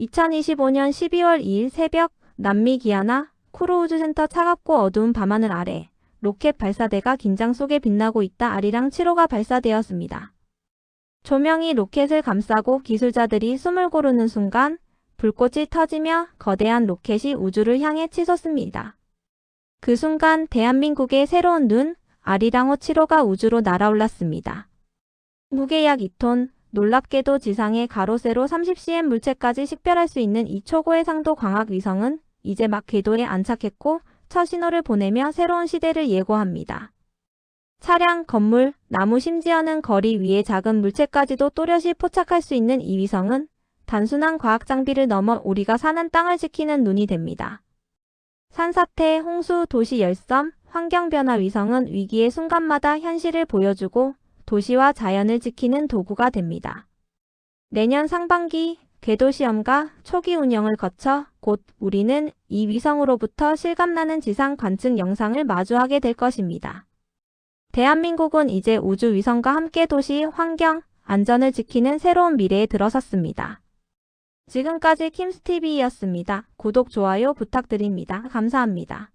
2025년 12월 2일 새벽 남미 기아나 쿠르우즈 센터 차갑고 어두운 밤하늘 아래 로켓 발사대가 긴장 속에 빛나고 있다 아리랑 7호가 발사되었습니다. 조명이 로켓을 감싸고 기술자들이 숨을 고르는 순간 불꽃이 터지며 거대한 로켓이 우주를 향해 치솟습니다. 그 순간 대한민국의 새로운 눈 아리랑호 7호가 우주로 날아올랐습니다. 무게 약 2톤, 놀랍게도 지상의 가로 세로 30cm 물체까지 식별할 수 있는 이 초고의 상도 광학 위성은 이제 막 궤도에 안착했고 첫 신호를 보내며 새로운 시대를 예고합니다. 차량, 건물, 나무 심지어는 거리 위의 작은 물체까지도 또렷이 포착할 수 있는 이 위성은 단순한 과학 장비를 넘어 우리가 사는 땅을 지키는 눈이 됩니다. 산사태, 홍수, 도시 열섬, 환경변화 위성은 위기의 순간마다 현실을 보여주고 도시와 자연을 지키는 도구가 됩니다. 내년 상반기 궤도 시험과 초기 운영을 거쳐 곧 우리는 이 위성으로부터 실감나는 지상 관측 영상을 마주하게 될 것입니다. 대한민국은 이제 우주 위성과 함께 도시, 환경, 안전을 지키는 새로운 미래에 들어섰습니다. 지금까지 킴스TV였습니다. 구독, 좋아요 부탁드립니다. 감사합니다.